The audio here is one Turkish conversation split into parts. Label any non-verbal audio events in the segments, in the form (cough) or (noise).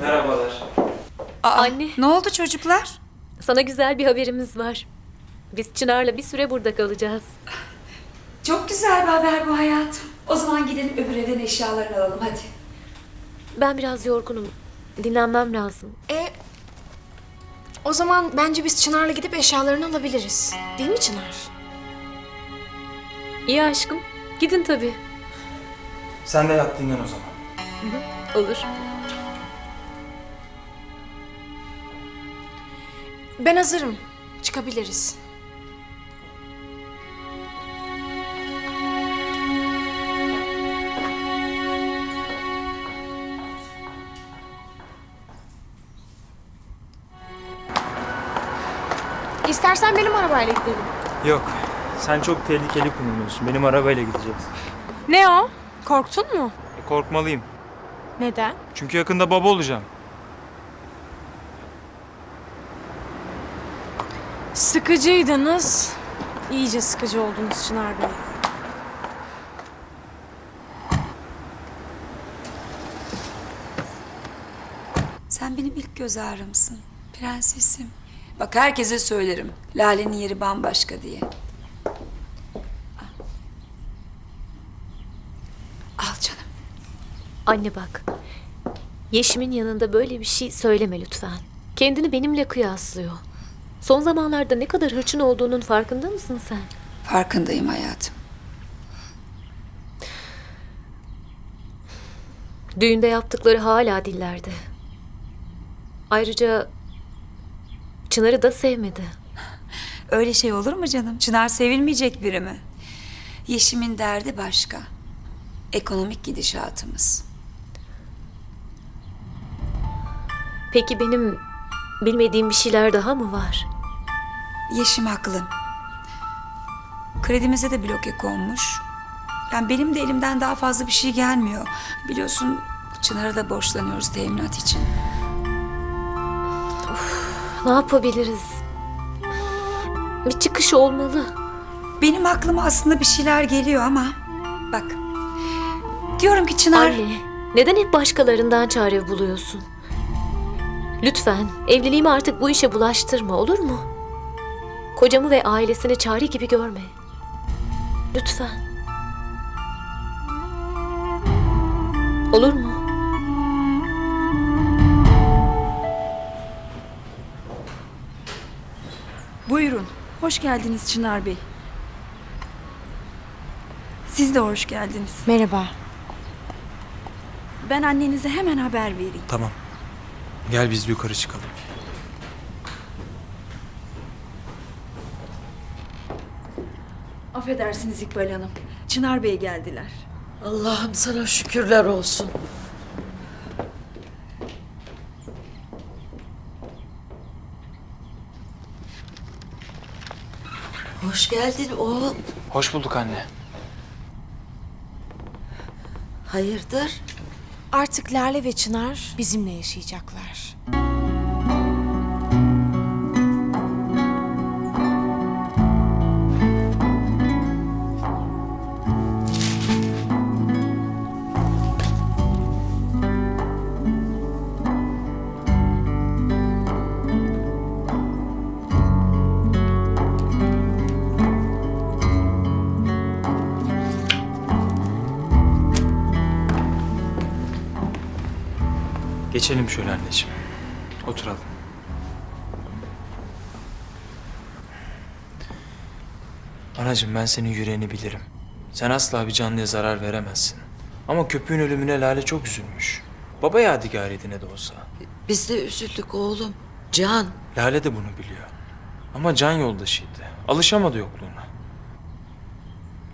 Merhabalar. Anne, Ne oldu çocuklar? sana güzel bir haberimiz var. Biz Çınar'la bir süre burada kalacağız. Çok güzel bir haber bu hayatım. O zaman gidelim öbür evden eşyalarını alalım hadi. Ben biraz yorgunum. Dinlenmem lazım. E, o zaman bence biz Çınar'la gidip eşyalarını alabiliriz. Değil mi Çınar? İyi aşkım. Gidin tabii. Sen de yat dinlen o zaman. Olur. Ben hazırım. Çıkabiliriz. İstersen benim arabayla gidelim. Yok. Sen çok tehlikeli kullanıyorsun. Benim arabayla gideceğiz. Ne o? Korktun mu? E, korkmalıyım. Neden? Çünkü yakında baba olacağım. Sıkıcıydınız. İyice sıkıcı oldunuz Çınar Bey. Sen benim ilk göz ağrımsın. Prensesim. Bak herkese söylerim. Lale'nin yeri bambaşka diye. Al. Canım. Anne bak. Yeşim'in yanında böyle bir şey söyleme lütfen. Kendini benimle kıyaslıyor. Son zamanlarda ne kadar hırçın olduğunun farkında mısın sen? Farkındayım hayatım. Düğünde yaptıkları hala dillerde. Ayrıca Çınar'ı da sevmedi. Öyle şey olur mu canım? Çınar sevilmeyecek biri mi? Yeşim'in derdi başka. Ekonomik gidişatımız. Peki benim bilmediğim bir şeyler daha mı var? Yeşim haklı. Kredimize de bloke konmuş. Yani benim de elimden daha fazla bir şey gelmiyor. Biliyorsun Çınar'a da borçlanıyoruz teminat için. Ne yapabiliriz? Bir çıkış olmalı. Benim aklıma aslında bir şeyler geliyor ama bak. Diyorum ki Çınar Anne, neden hep başkalarından çare buluyorsun? Lütfen evliliğimi artık bu işe bulaştırma olur mu? Kocamı ve ailesini çare gibi görme. Lütfen. Olur mu? Buyurun. Hoş geldiniz Çınar Bey. Siz de hoş geldiniz. Merhaba. Ben annenize hemen haber vereyim. Tamam. Gel biz yukarı çıkalım. Affedersiniz İkbal Hanım. Çınar Bey geldiler. Allah'ım sana şükürler olsun. Hoş geldin oğul. Hoş bulduk anne. Hayırdır? Artık Lale ve Çınar bizimle yaşayacaklar. Geçelim şöyle anneciğim. Oturalım. Anacığım ben senin yüreğini bilirim. Sen asla bir canlıya zarar veremezsin. Ama köpüğün ölümüne Lale çok üzülmüş. Baba yadigarıydı ne de olsa. Biz de üzüldük oğlum. Can, Lale de bunu biliyor. Ama can yoldaşıydı. Alışamadı yokluğuna.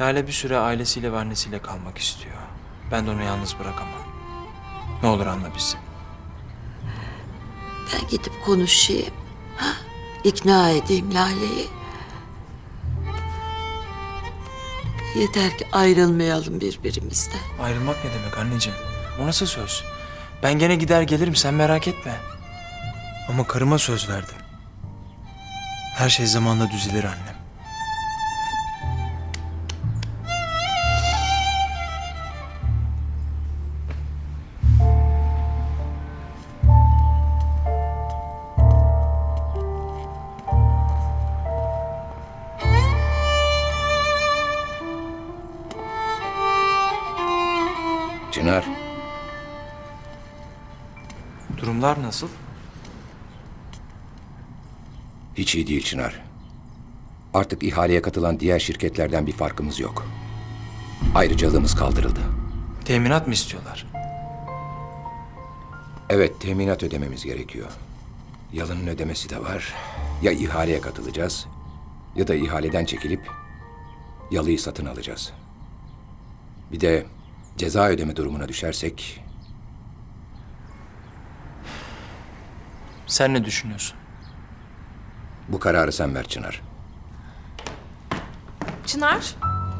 Lale bir süre ailesiyle ve annesiyle kalmak istiyor. Ben de onu yalnız bırakamam. Ne olur anla bizi. Ben gidip konuşayım. Ha? İkna edeyim Lale'yi. Yeter ki ayrılmayalım birbirimizden. Ayrılmak ne demek anneciğim? O nasıl söz? Ben gene gider gelirim sen merak etme. Ama karıma söz verdim. Her şey zamanla düzelir annem. Çınar, Durumlar nasıl? hiç iyi değil Çınar. Artık ihaleye katılan diğer şirketlerden bir farkımız yok. Ayrıcalığımız kaldırıldı. Teminat mı istiyorlar? Evet, teminat ödememiz gerekiyor. Yalının ödemesi de var. Ya ihaleye katılacağız ya da ihaleden çekilip yalıyı satın alacağız. Bir de ceza ödeme durumuna düşersek Sen ne düşünüyorsun? bu kararı sen ver Çınar. Çınar,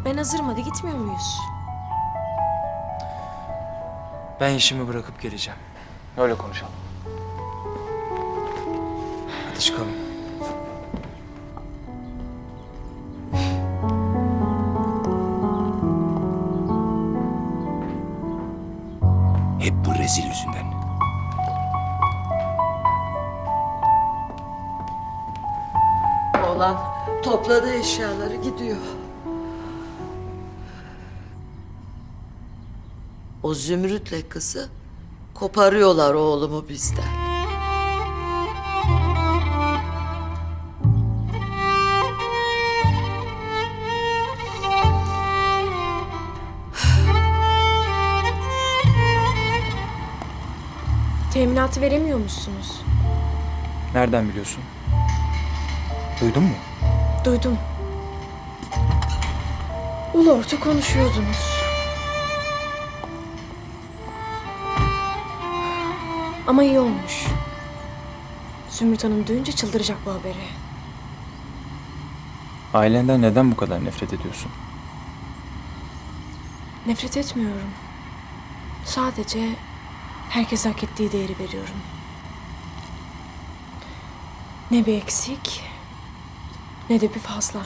ben hazırım hadi gitmiyor muyuz? Ben işimi bırakıp geleceğim. Öyle konuşalım. Hadi çıkalım. Rezil yüzünden. Oğlan topladı eşyaları gidiyor. O Zümrüt'le kızı koparıyorlar oğlumu bizden. Teminatı veremiyor musunuz? Nereden biliyorsun? Duydun mu? Duydum. Ulu orta konuşuyordunuz. Ama iyi olmuş. Zümrüt Hanım duyunca çıldıracak bu haberi. Ailenden neden bu kadar nefret ediyorsun? Nefret etmiyorum. Sadece herkes hak ettiği değeri veriyorum. Ne bir eksik ne de bir fazla.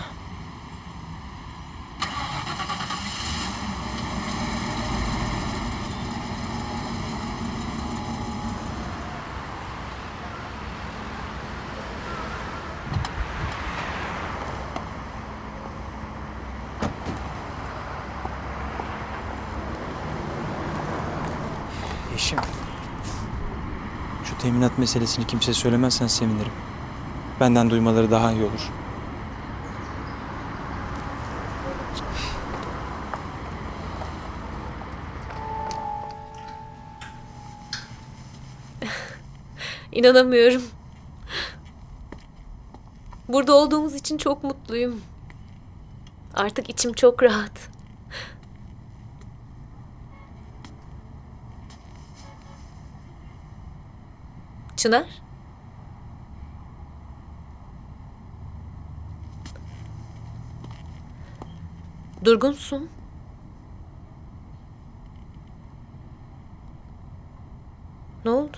Yeşim. Teminat meselesini kimseye söylemezsen sevinirim. Benden duymaları daha iyi olur. (laughs) İnanamıyorum. Burada olduğumuz için çok mutluyum. Artık içim çok rahat. Çınar? Durgunsun. Ne oldu?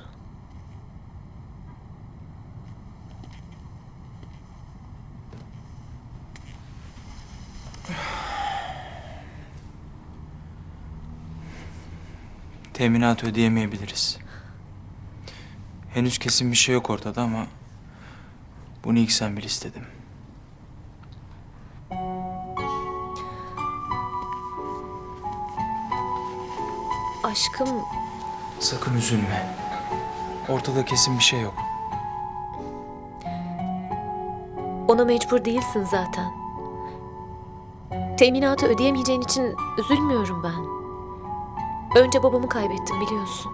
Teminatı ödeyemeyebiliriz. Henüz kesin bir şey yok ortada ama bunu ilk sen bil istedim. Aşkım Sakın üzülme. Ortada kesin bir şey yok. ona mecbur değilsin zaten. Teminatı ödeyemeyeceğin için üzülmüyorum ben. Önce babamı kaybettim biliyorsun.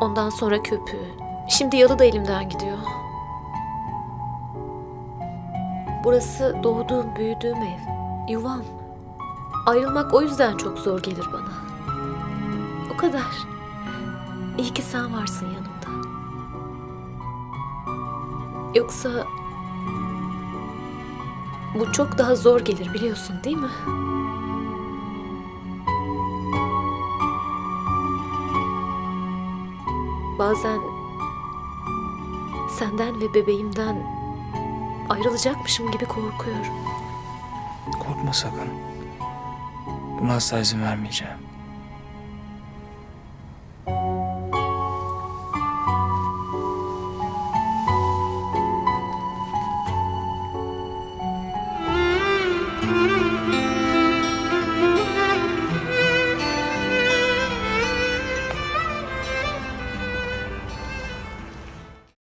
Ondan sonra köpüğü. Şimdi yalı da elimden gidiyor. Burası doğduğum, büyüdüğüm ev. Yuvam. Ayrılmak o yüzden çok zor gelir bana. O kadar. İyi ki sen varsın yanımda. Yoksa bu çok daha zor gelir biliyorsun değil mi? Bazen senden ve bebeğimden ayrılacakmışım gibi korkuyorum. Korkma sakın. Buna asla izin vermeyeceğim.